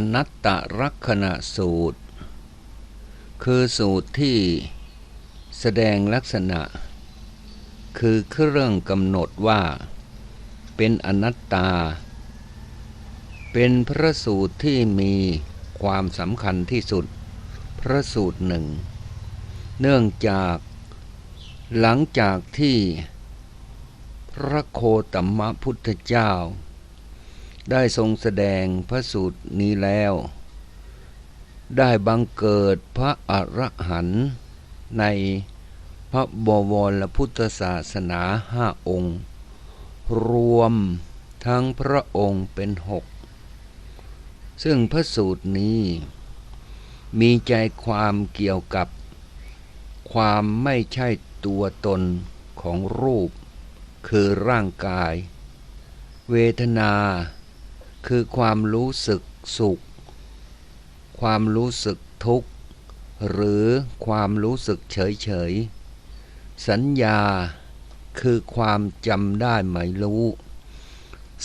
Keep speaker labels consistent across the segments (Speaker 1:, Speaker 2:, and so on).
Speaker 1: อนัตตลักษณะสูตร คือสูตรที่แสดงลักษณะ คือเครื่องกำหนดว่า เป็นอนัตตา เป็นพระสูตรที่มีความสำคัญที่สุด พระสูตรหนึ่ง เนื่องจากหลังจากที่พระโคตมะพุทธเจ้า ได้ทรงแสดงพระสูตรนี้แล้ว ได้บังเกิดพระอรหันต์ในพระบวรพุทธศาสนาห้าองค์ รวมทั้งพระองค์เป็นหก ซึ่งพระสูตรนี้ มีใจความเกี่ยวกับ ความไม่ใช่ตัวตนของรูป คือร่างกาย เวทนา คือความรู้สึกสุข ความรู้สึกทุกข์ หรือความรู้สึกเฉยเฉย สัญญาคือความจำได้ไหมรู้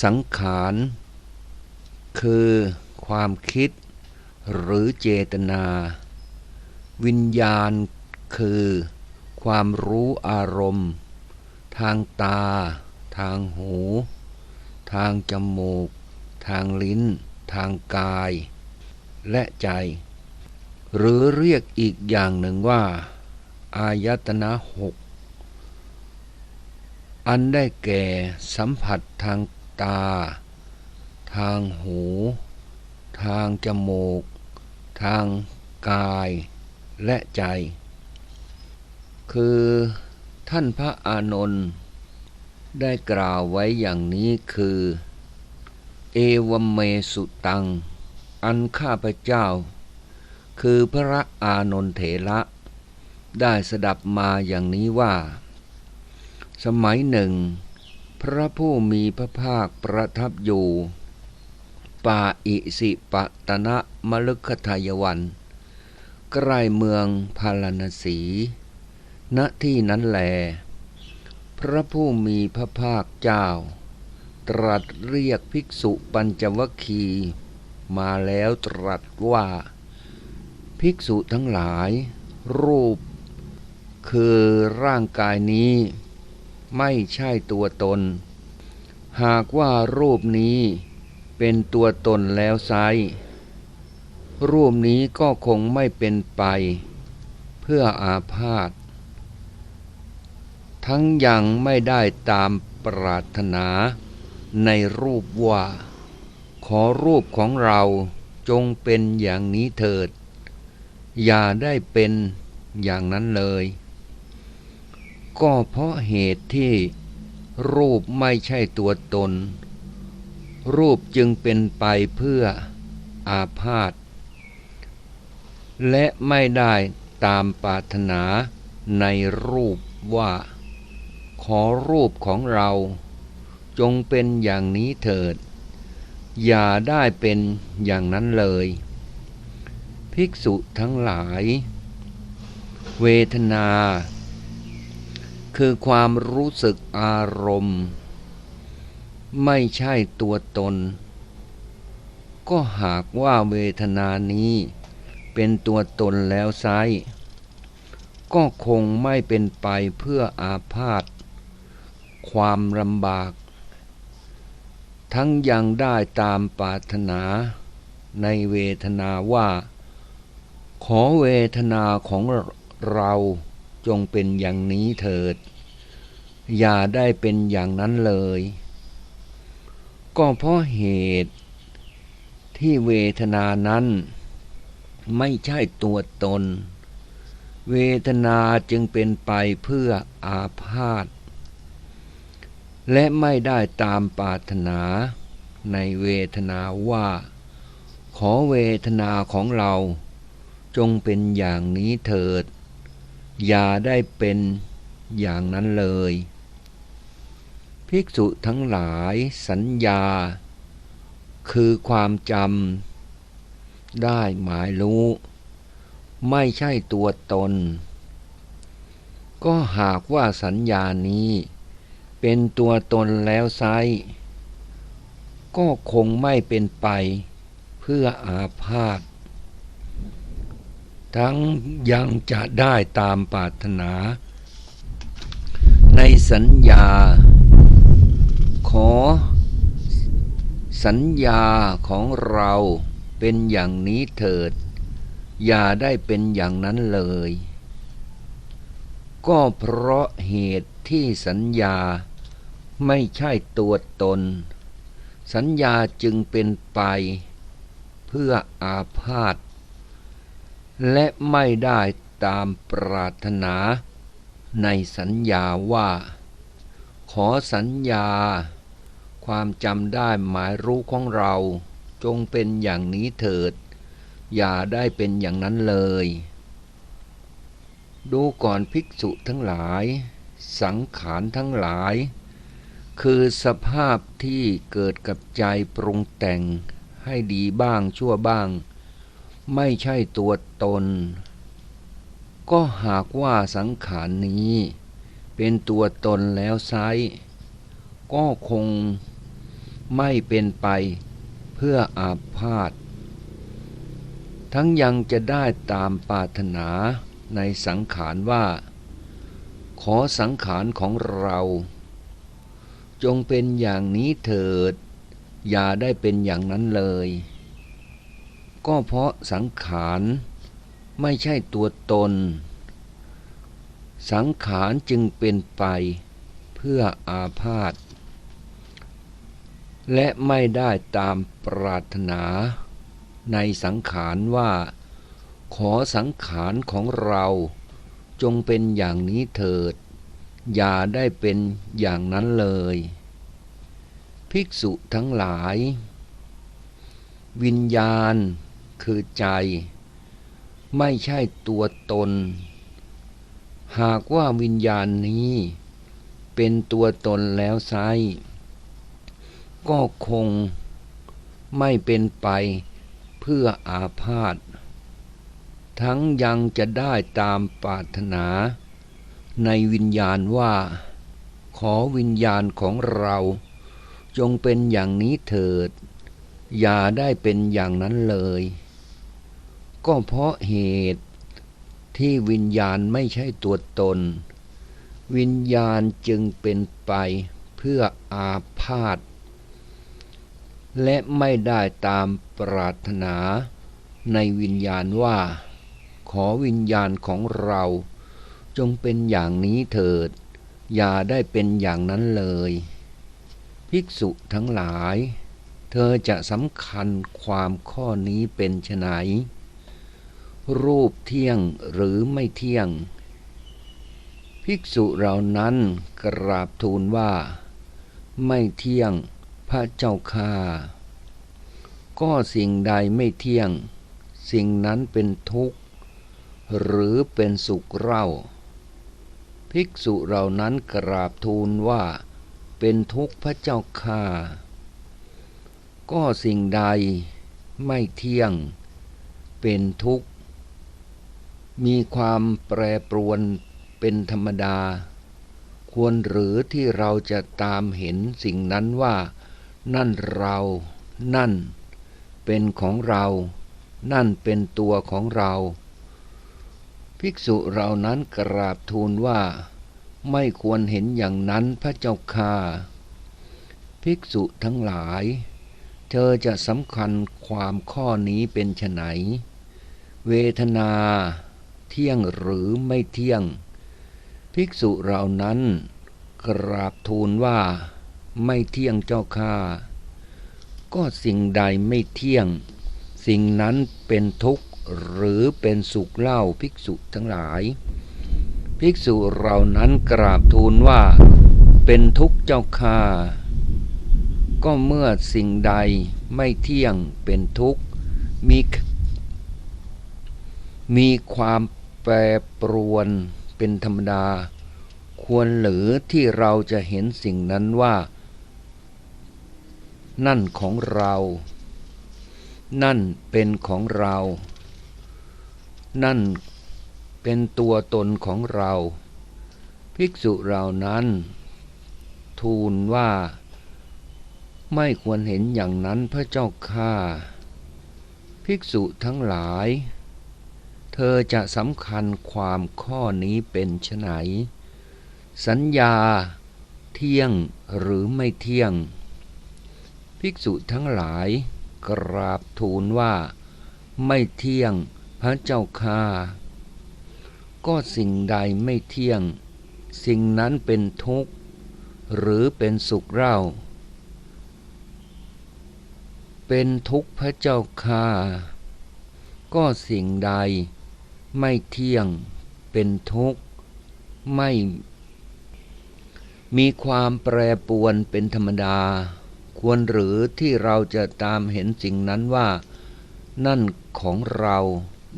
Speaker 1: สังขาร คือความคิด หรือเจตนา วิญญาณ คือ ความรู้อารมณ์ ทางตา ทางหู ทางจมูก ทางลิ้น ทางกาย และใจ หรือเรียกอีกอย่างหนึ่งว่า อายตนะหกอันได้แก่สัมผัสทางตา ทางหู ทางจมูก ทางกายและใจ คือท่านพระอานนท์ได้กล่าวไว้อย่างนี้คือ เอวเมสุตัง อันข้าพเจ้า คือพระอานนทเถระได้สดับมาอย่างนี้ว่า สมัยหนึ่ง พระผู้มีพระภาคประทับอยู่ป่าอิสิปตนะมลึกทายวัน ใกล้เมืองพาราณสี ณที่นั้นแล พระผู้มีพระภาคเจ้า ตรัสเรียกภิกษุปัญจวัคคีมาแล้วตรัสว่า ภิกษุทั้งหลาย รูป คือร่างกายนี้ ไม่ใช่ตัวตน หากว่ารูปนี้เป็นตัวตนแล้วไซรูปนี้ก็คงไม่เป็นไป เพื่ออาพาธทั้งยังไม่ได้ตามปรารถนา ในรูปว่า ขอรูปของเราจงเป็นอย่างนี้เถิด อย่าได้เป็นอย่างนั้นเลย ก็เพราะเหตุที่รูปไม่ใช่ตัวตน รูปจึงเป็นไปเพื่ออาพาธและไม่ได้ตามปรารถนาในรูปว่า ขอรูปของเรา จงเป็นอย่างนี้เถิด อย่าได้เป็นอย่างนั้นเลย ภิกษุทั้งหลาย เวทนา คือความรู้สึกอารมณ์ ไม่ใช่ตัวตน ก็หากว่าเวทนานี้เป็นตัวตนแล้วไซก็คงไม่เป็นไปเพื่ออาพาธความลำบาก ทั้งยังได้ตามปรารถนาในเวทนาว่า ขอเวทนาของเราจงเป็นอย่างนี้เถิด อย่าได้เป็นอย่างนั้นเลย ก็เพราะเหตุที่เวทนานั้นไม่ใช่ตัวตน เวทนาจึงเป็นไปเพื่ออาพาธ และไม่ได้ตามปรารถนาในเวทนาว่า ขอเวทนาของเราจงเป็นอย่างนี้เถิด อย่าได้เป็นอย่างนั้นเลย ภิกษุทั้งหลายสัญญา คือความจำได้หมายรู้ ไม่ใช่ตัวตน ก็หากว่าสัญญานี้ เป็นตัวตนแล้วไซก็คงไม่เป็นไปเพเพื่ออาพาธทั้งยังจะได้ตามปรารถนา ในสัญญา ขอ สัญญาของเราเป็นอย่างนี้เถิด อย่าได้เป็นอย่างนั้นเลย ก็เพราะเหตุที่สัญญา ไม่ใช่ตัวตน สัญญาจึงเป็นไป เพื่ออาพาธและไม่ได้ตามปรารถนา ในสัญญาว่า ขอสัญญา ความจำได้หมายรู้ของเราจงเป็นอย่างนี้เถิด อย่าได้เป็นอย่างนั้นเลย ดูก่อนภิกษุทั้งหลาย สังขารทั้งหลาย คือสภาพที่เกิดกับใจปรุงแต่งให้ดีบ้างชั่วบ้าง ไม่ใช่ตัวตน ก็หากว่าสังขารนี้ เป็นตัวตนแล้วไซก็คงไม่เป็นไปเพื่ออาพาธทั้งยังจะได้ตามปรารถนาในสังขารว่า ขอสังขารของเรา จงเป็นอย่างนี้เถิด อย่าได้เป็นอย่างนั้นเลย ก็เพราะสังขารไม่ใช่ตัวตน สังขารจึงเป็นไปเพื่ออาพาธและไม่ได้ตามปรารถนาในสังขารว่า ขอสังขารของเราจงเป็นอย่างนี้เถิด อย่าได้เป็นอย่างนั้นเลย ภิกษุทั้งหลาย วิญญาณคือใจ ไม่ใช่ตัวตน หากว่าวิญญาณนี้ เป็นตัวตนแล้วไซก็คงไม่เป็นไปเพื่ออาพาธทั้งยังจะได้ตามปรารถนา ในวิญญาณว่า ขอวิญญาณของเรา จงเป็นอย่างนี้เถิด อย่าได้เป็นอย่างนั้นเลย ก็เพราะเหตุที่วิญญาณไม่ใช่ตัวตน วิญญาณจึงเป็นไปเพื่ออาพาธและไม่ได้ตามปรารถนาในวิญญาณว่า ขอวิญญาณของเรา จงเป็นอย่างนี้เถิด อย่าได้เป็นอย่างนั้นเลย ภิกษุทั้งหลาย เธอจะสำคัญความข้อนี้เป็นไฉนรูปเที่ยงหรือไม่เที่ยง ภิกษุเหล่านั้นกราบทูลว่า ไม่เที่ยงพระเจ้าค่าก็สิ่งใดไม่เที่ยง สิ่งนั้นเป็นทุกข์ หรือเป็นสุขเร่า ภิกษุเหล่านั้นกราบทูลว่า เป็นทุกข์พระเจ้าค่าก็สิ่งใดไม่เที่ยง เป็นทุกข์ มีความแปรปรวนเป็นธรรมดา ควรหรือที่เราจะตามเห็นสิ่งนั้นว่า นั่นเรา นั่น เป็นของเรา นั่นเป็นตัวของเรา ภิกษุเรานั้นกราบทูลว่า ไม่ควรเห็นอย่างนั้นพระเจ้าค่าภิกษุทั้งหลาย เธอจะสำคัญความข้อนี้เป็นไฉนเวทนา เที่ยงหรือไม่เที่ยง ภิกษุเรานั้น กราบทูลว่า ไม่เที่ยงเจ้าค่าก็สิ่งใดไม่เที่ยง สิ่งนั้นเป็นทุกข์ หรือเป็นสุขเล่าภิกษุทั้งหลาย ภิกษุเรานั้นกราบทูลว่าเป็นทุกข์เจ้าค่าก็เมื่อสิ่งใดไม่เที่ยงเป็นทุกข์มีมีความแปรปรวนเป็นธรรมดา ควรหรือที่เราจะเห็นสิ่งนั้นว่า นั่นของเรา นั่นเป็นของเรา นั่นเป็นตัวตนของเรา ภิกษุเหล่านั้น ทูลว่า ไม่ควรเห็นอย่างนั้นพระเจ้าข้าภิกษุทั้งหลาย เธอจะสำคัญความข้อนี้เป็นไฉนสัญญาเที่ยงหรือไม่เที่ยง ภิกษุทั้งหลายกราบทูลว่าไม่เที่ยง พระเจ้าค่าก็สิ่งใดไม่เที่ยง สิ่งนั้นเป็นทุกข์ หรือเป็นสุขเล่า เป็นทุกข์พระเจ้าค่าก็สิ่งใดไม่เที่ยง เป็นทุกข์ ไม่ มีความแปรปวนเป็นธรรมดา ควรหรือที่เราจะตามเห็นสิ่งนั้นว่า นั่นของเรา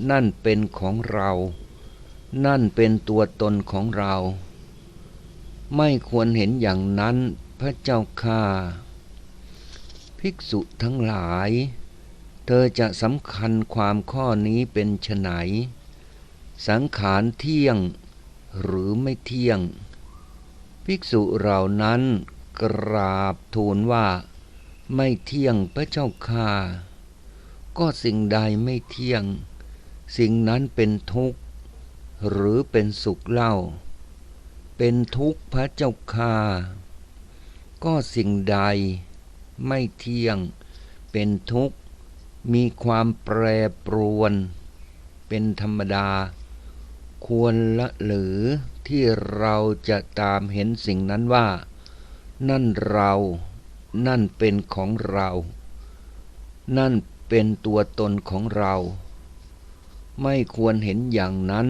Speaker 1: นั่นเป็นของเรา นั่นเป็นตัวตนของเรา ไม่ควรเห็นอย่างนั้นพระเจ้าค่าภิกษุทั้งหลาย เธอจะสำคัญความข้อนี้เป็นไฉนสังขารเที่ยงหรือไม่เที่ยง ภิกษุเหล่านั้นกราบทูลว่า ไม่เที่ยงพระเจ้าค่าก็สิ่งใดไม่เที่ยง สิ่งนั้นเป็นทุกข์ หรือเป็นสุขเล่า เป็นทุกข์พระเจ้าค่าก็สิ่งใดไม่เที่ยง เป็นทุกข์ มีความแปรปรวน เป็นธรรมดา ควรละหรือที่เราจะตามเห็นสิ่งนั้นว่า นั่นเรา นั่นเป็นของเรา นั่นเป็นตัวตนของเรา ไม่ควรเห็นอย่างนั้น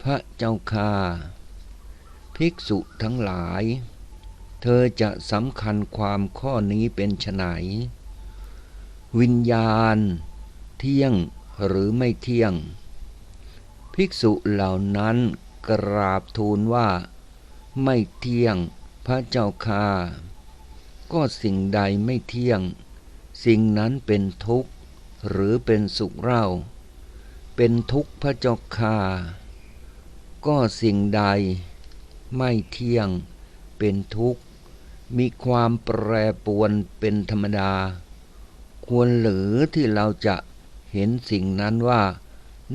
Speaker 1: พระเจ้าค่าภิกษุทั้งหลาย เธอจะสำคัญความข้อนี้เป็นไฉนวิญญาณ เที่ยงหรือไม่เที่ยง ภิกษุเหล่านั้นกราบทูลว่า ไม่เที่ยงพระเจ้าค่าก็สิ่งใดไม่เที่ยง สิ่งนั้นเป็นทุกข์หรือเป็นสุขเล่า เป็นทุกข์พระเจ้าค่าก็สิ่งใดไม่เที่ยงเป็นทุกข์ มีความแปรปวนเป็นธรรมดา ควรหรือที่เราจะเห็นสิ่งนั้นว่า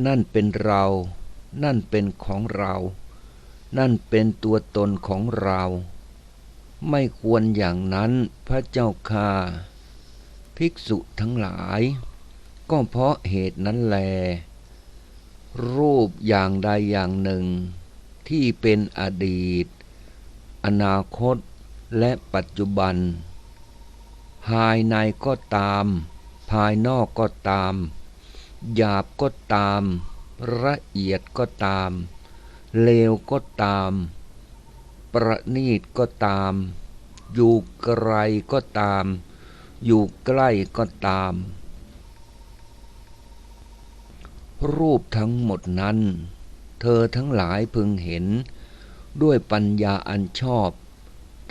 Speaker 1: นั่นเป็นเรา นั่นเป็นของเรา นั่นเป็นตัวตนของเรา ไม่ควรอย่างนั้นพระเจ้าค่าภิกษุทั้งหลาย ก็เพราะเหตุนั้นแล รูปอย่างใดอย่างหนึ่ง ที่เป็นอดีต อนาคตและปัจจุบัน ภายในก็ตาม ภายนอกก็ตาม หยาบก็ตาม ละเอียดก็ตาม เลวก็ตาม ประณีตก็ตาม อยู่ไกลก็ตาม อยู่ใกล้ก็ตาม รูปทั้งหมดนั้น เธอทั้งหลายพึงเห็น ด้วยปัญญาอันชอบ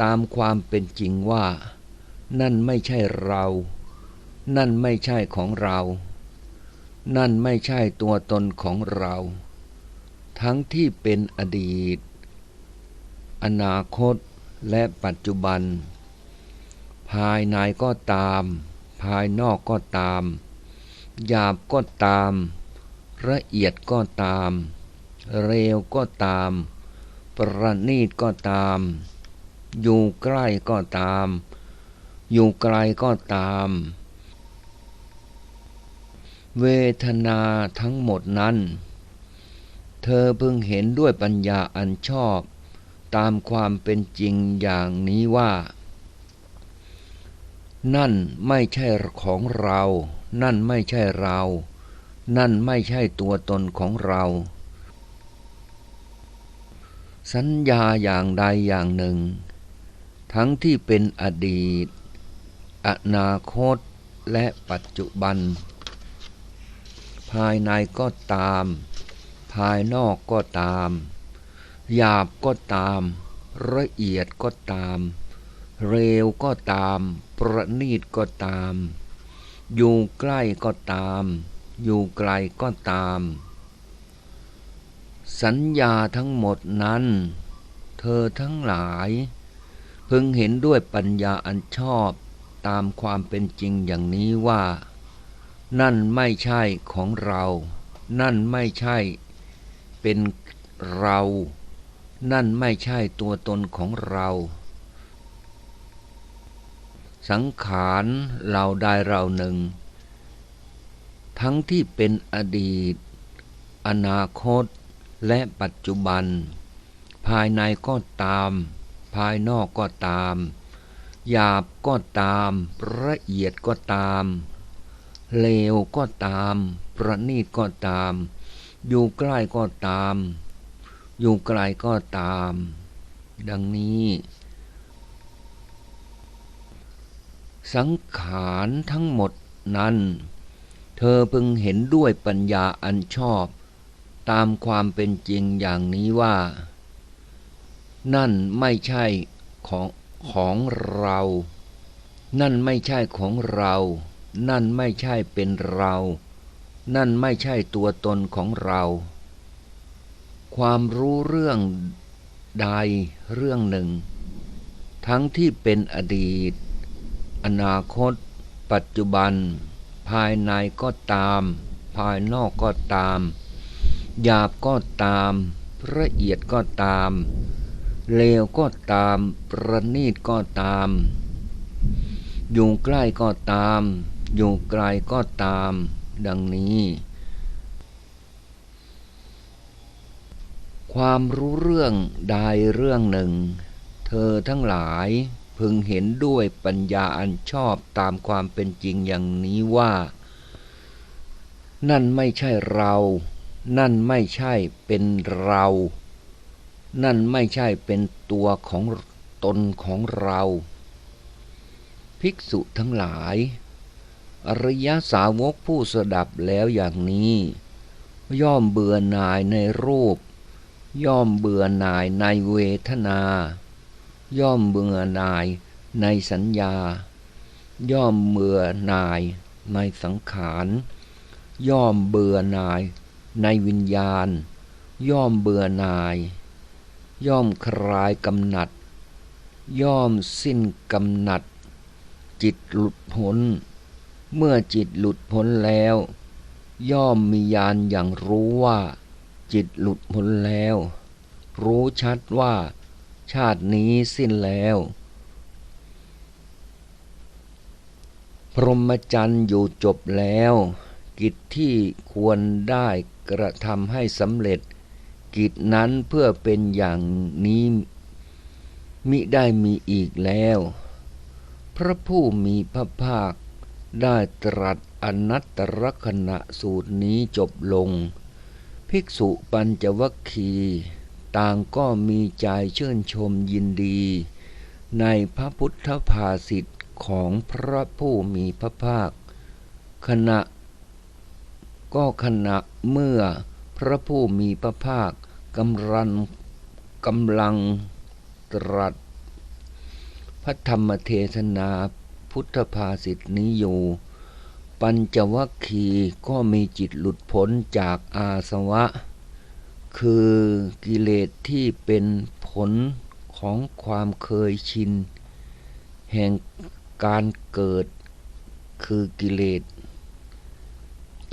Speaker 1: ตามความเป็นจริงว่า นั่นไม่ใช่เรา นั่นไม่ใช่ของเรา นั่นไม่ใช่ตัวตนของเรา ทั้งที่เป็นอดีต อนาคตและปัจจุบัน ภายในก็ตาม ภายนอกก็ตามหยาบก็ตาม ละเอียดก็ตาม เร็วก็ตาม ประณีตก็ตาม อยู่ใกล้ก็ตาม อยู่ไกลก็ตาม เวทนาทั้งหมดนั้น เธอเพิ่งเห็นด้วยปัญญาอันชอบ ตามความเป็นจริงอย่างนี้ว่า นั่นไม่ใช่ของเรา นั่นไม่ใช่เรา นั่นไม่ใช่ตัวตนของเรา สัญญาอย่างใดอย่างหนึ่ง ทั้งที่เป็นอดีต อนาคตและปัจจุบัน ภายในก็ตาม ภายนอกก็ตาม หยาบก็ตาม ละเอียดก็ตาม เร็วก็ตาม ประณีตก็ตาม อยู่ใกล้ก็ตาม อยู่ไกลก็ตาม สัญญาทั้งหมดนั้น เธอทั้งหลาย พึงเห็นด้วยปัญญาอันชอบตามความเป็นจริงอย่างนี้ว่า นั่นไม่ใช่ของเรา นั่นไม่ใช่เป็นเรา นั่นไม่ใช่ตัวตนของเรา สังขารเราได้เราหนึ่ง ทั้งที่เป็นอดีต อนาคต และปัจจุบัน ภายในก็ตาม ภายนอกก็ตาม หยาบก็ตามละเอียดก็ตาม เลวก็ตาม ประณีตก็ตาม อยู่ใกล้ก็ตาม อยู่ไกลก็ตาม ดังนี้สังขารทั้งหมดนั้น เธอพึงเห็นด้วยปัญญาอันชอบ ตามความเป็นจริงอย่างนี้ว่า นั่นไม่ใช่ของของเรา นั่นไม่ใช่ของเรา นั่นไม่ใช่เป็นเรา นั่นไม่ใช่ตัวตนของเรา ความรู้เรื่องใดเรื่องหนึ่ง ทั้งที่เป็นอดีต อนาคต ปัจจุบัน ภายในก็ตาม ภายนอกก็ตาม หยาบก็ตาม ละเอียดก็ตาม เลวก็ตาม ประณีตก็ตาม อยู่ใกล้ก็ตาม อยู่ไกลก็ตาม ดังนี้ ความรู้เรื่องใดเรื่องหนึ่ง เธอทั้งหลาย พึงเห็นด้วยปัญญาอันชอบตามความเป็นจริงอย่างนี้ว่า นั่นไม่ใช่เรา นั่นไม่ใช่เป็นเรา นั่นไม่ใช่เป็นตัวของตนของเรา ภิกษุทั้งหลาย อริยสาวกผู้สดับแล้วอย่างนี้ ย่อมเบื่อหน่ายในรูป ย่อมเบื่อหน่ายในเวทนา ย่อมเบื่อหน่ายในสัญญา ย่อมเบื่อหน่ายในสังขาร ย่อมเบื่อหน่ายในวิญญาณ ย่อมเบื่อหน่าย ย่อมคลายกำหนัด ย่อมสิ้นกำหนัด จิตหลุดพ้น เมื่อจิตหลุดพ้นแล้ว ย่อมมีญาณอย่างรู้ว่า จิตหลุดพ้นแล้ว รู้ชัดว่า ชาตินี้สิ้นแล้ว พรหมจรรย์อยู่จบแล้ว กิจที่ควรได้กระทำให้สำเร็จ กิจนั้นเพื่อเป็นอย่างนี้มิได้มีอีกแล้ว พระผู้มีพระภาคได้ตรัสอนัตตรคณะสูตรนี้จบลง ภิกษุปัญจวัคคีย์ ต่างก็มีใจเชื่นชมยินดี ในพระพุทธภาษิตของพระผู้มีพระภาค ขณะ ก็ขณะเมื่อพระผู้มีพระภาคกำลังกำลังตรัส พระธรรมเทศนาพุทธภาษิตนี้อยู่ ปัญจวัคคีย์ก็มีจิตหลุดพ้นจากอาสวะ คือกิเลสที่เป็นผลของความเคยชิน แห่งการเกิดคือกิเลส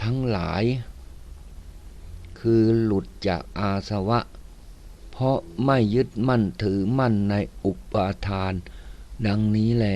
Speaker 1: ทั้งหลาย คือหลุดจากอาสวะ เพราะไม่ยึดมั่นถือมั่นในอุปาทาน ดังนี้แล